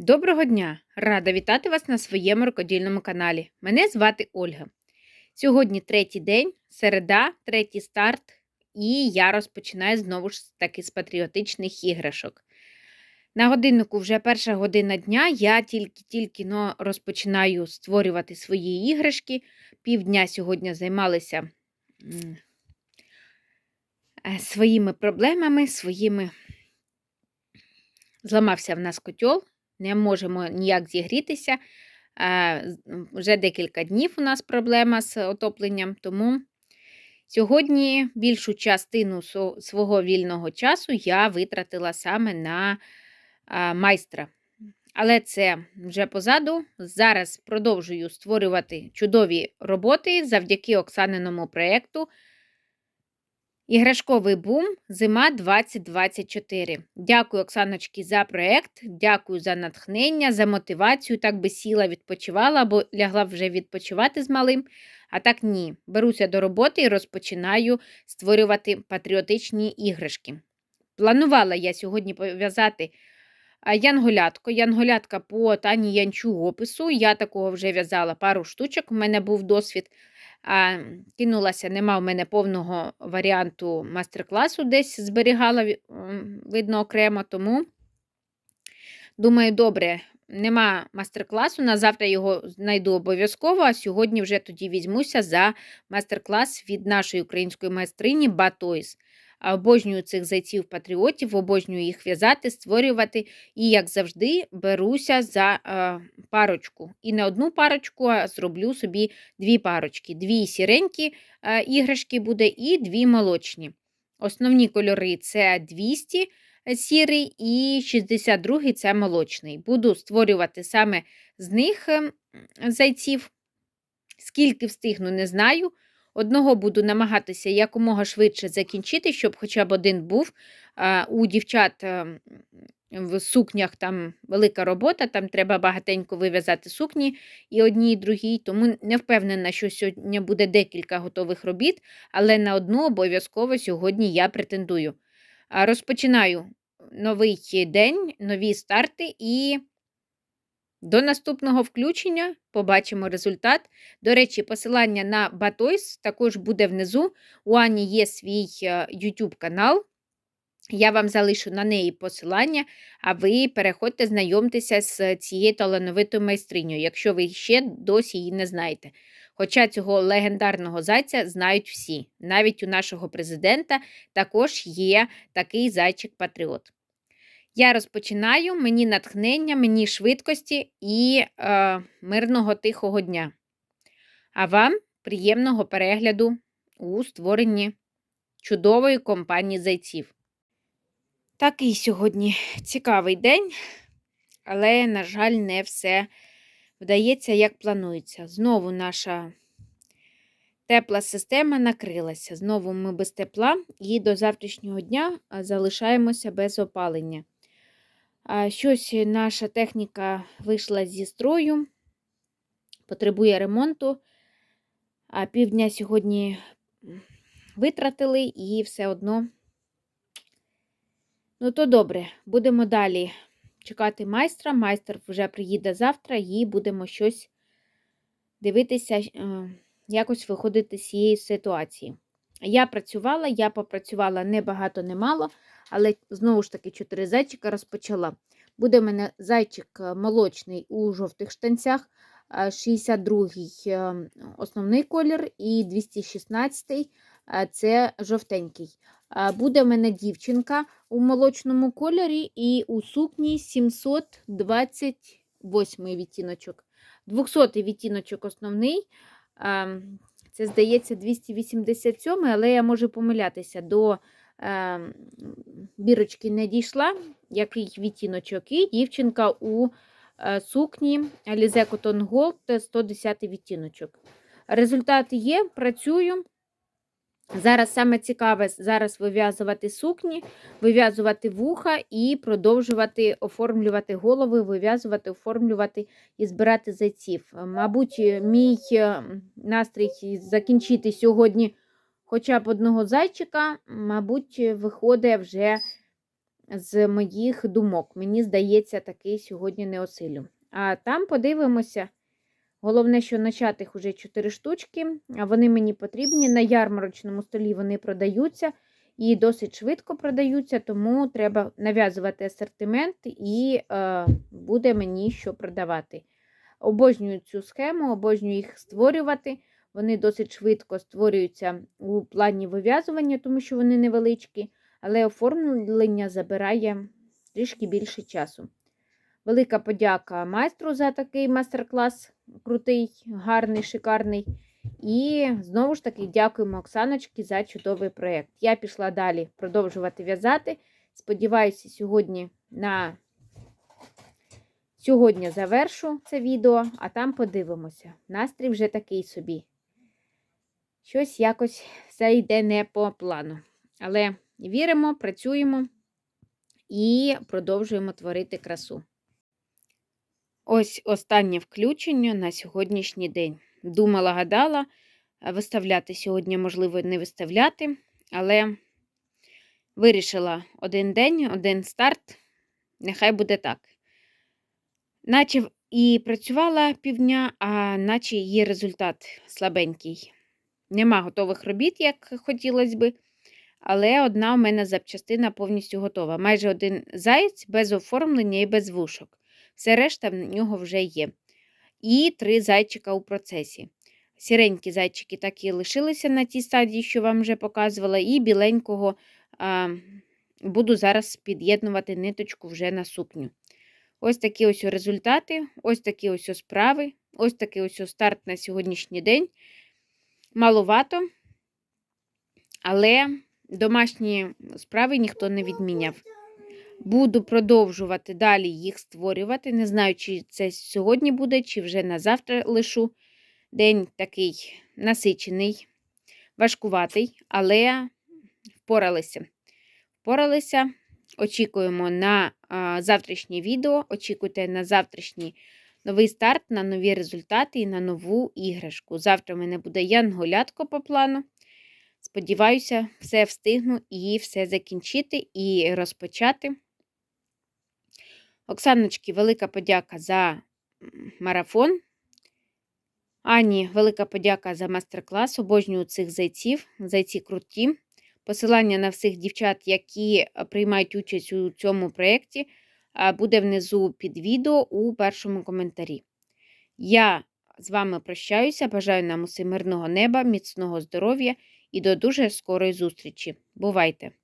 Доброго дня! Рада вітати вас на своєму рукодільному каналі. Мене звати Ольга. Сьогодні третій день, середа, третій старт, і я розпочинаю знову ж таки з патріотичних іграшок. На годиннику вже перша година дня, я тільки-тільки но розпочинаю створювати свої іграшки. Півдня сьогодні займалися е, своїми проблемами, своїми. Зламався в нас котел, не можемо ніяк зігрітися. Вже декілька днів у нас проблема з отопленням, тому сьогодні більшу частину свого вільного часу я витратила саме на майстра. Але це вже позаду. Зараз продовжую створювати чудові роботи завдяки Оксаниному проєкту Іграшковий бум Зима 2024. Дякую, Оксаночці, за проєкт, дякую за натхнення, за мотивацію. Так би сіла, відпочивала, або лягла вже відпочивати з малим. А так ні. Беруся до роботи і розпочинаю створювати патріотичні іграшки. Планувала я сьогодні пов'язати янголятко. Янголятка по Тані Янчу опису. Я такого вже в'язала пару штучок, у мене був досвід. Кинулася, нема в мене повного варіанту мастер-класу, десь зберігала, видно, окремо, тому думаю, добре, нема мастер-класу, на завтра його знайду обов'язково, а сьогодні вже тоді візьмуся за мастер-клас від нашої української майстрині Батойс. Обожнюю цих зайців-патріотів, обожнюю їх в'язати, створювати. І, як завжди, беруся за парочку. І не одну парочку, а зроблю собі дві парочки. Дві сіренькі іграшки буде і дві молочні. Основні кольори це 200 сірий і 62 це молочний. Буду створювати саме з них ем, зайців. Скільки встигну, не знаю. Одного буду намагатися якомога швидше закінчити, щоб хоча б один був. У дівчат е, в сукнях там велика робота, там треба багатенько вив'язати сукні і одній, і другій. Тому не впевнена, що сьогодні буде декілька готових робіт, але на одну обов'язково сьогодні я претендую. Розпочинаю новий день, нові старти і. До наступного включення побачимо результат. До речі, посилання на Батойс також буде внизу. У Ані є свій е, YouTube канал. Я вам залишу на неї посилання, а ви переходьте, знайомтеся з цією талановитою майстринею, якщо ви ще досі її не знаєте. Хоча цього легендарного зайця знають всі. Навіть у нашого президента також є такий зайчик-патріот. Я розпочинаю, мені натхнення, мені швидкості і е, мирного тихого дня. А вам приємного перегляду у створенні чудової компанії зайців. Такий сьогодні цікавий день, але, на жаль, не все вдається, як планується. Знову наша тепла система накрилася. Знову ми без тепла і до завтрашнього дня залишаємося без опалення. Щось наша техніка вийшла зі строю, потребує ремонту. А півдня сьогодні витратили і все одно. Ну, то добре, будемо далі чекати майстра. Майстер вже приїде завтра і будемо щось дивитися, е, якось виходити з цієї ситуації. Я працювала, я попрацювала не багато, не мало, але знову ж таки чотири зайчика розпочала. Буде в мене зайчик е, молочний у жовтих штанцях, е, 62-й е, основний колір і 216-й е, це жовтенький. Е, Буде в мене дівчинка у молочному кольорі і у сукні 728 відтіночок. 200-й відтіночок основний. е, Це, здається, 287, але я можу помилятися. До е, бірочки не дійшла, який відтіночок, і дівчинка у е, сукні Alize Cotton Gold 110 відтіночок. Результат є, працюю. Зараз саме цікаве зараз вив'язувати сукні, вив'язувати вуха і продовжувати оформлювати голови, вив'язувати, оформлювати і збирати зайців. Мабуть, мій е, настрій закінчити сьогодні хоча б одного зайчика, мабуть, виходить вже з моїх думок. Мені здається, такий сьогодні не осилю. А там подивимося. Головне, що начатих уже 4 штучки, а вони мені потрібні. На ярмарочному столі вони продаються і досить швидко продаються, тому треба нав'язувати асортимент і е, буде мені що продавати. Обожнюю цю схему, обожнюю їх створювати. Вони досить швидко створюються у плані вив'язування, тому що вони невеличкі, але оформлення забирає трішки більше часу. Велика подяка майстру за такий майстер-клас. Крутий, гарний, шикарний. І знову ж таки дякуємо Оксаночці за чудовий проєкт. Я пішла далі продовжувати в'язати. Сподіваюся, сьогодні на сьогодні завершу це відео, а там подивимося. Настрій вже такий собі. Щось якось все йде не по плану. Але віримо, працюємо і продовжуємо творити красу. Ось останнє включення на сьогоднішній день. Думала, гадала, виставляти сьогодні, можливо, не виставляти, але вирішила один день, один старт, нехай буде так. Наче і працювала півдня, а наче є результат слабенький. Нема готових робіт, як хотілося би, але одна у мене запчастина повністю готова. Майже один заєць без оформлення і без вушок. Все решта в нього вже є. І три зайчика у процесі. Сіренькі зайчики так і лишилися на тій стадії, що вам вже показувала, і біленького а, буду зараз під'єднувати ниточку вже на сукню. Ось такі ось результати, ось такі ось справи, ось такий ось старт на сьогоднішній день. Маловато, але домашні справи ніхто не відміняв. Буду продовжувати далі їх створювати. Не знаю, чи це сьогодні буде, чи вже на завтра лишу. День такий насичений, важкуватий, але впоралися. Впоралися. Очікуємо на завтрашнє відео, очікуйте на завтрашній новий старт, на нові результати і на нову іграшку. Завтра в мене буде янголятко по плану. Сподіваюся, все встигну і все закінчити і розпочати. Оксаночки, велика подяка за марафон. Ані, велика подяка за майстер-клас. Обожнюю цих зайців. Зайці круті. Посилання на всіх дівчат, які приймають участь у цьому проєкті, буде внизу під відео у першому коментарі. Я з вами прощаюся. Бажаю нам усім мирного неба, міцного здоров'я і до дуже скорої зустрічі. Бувайте!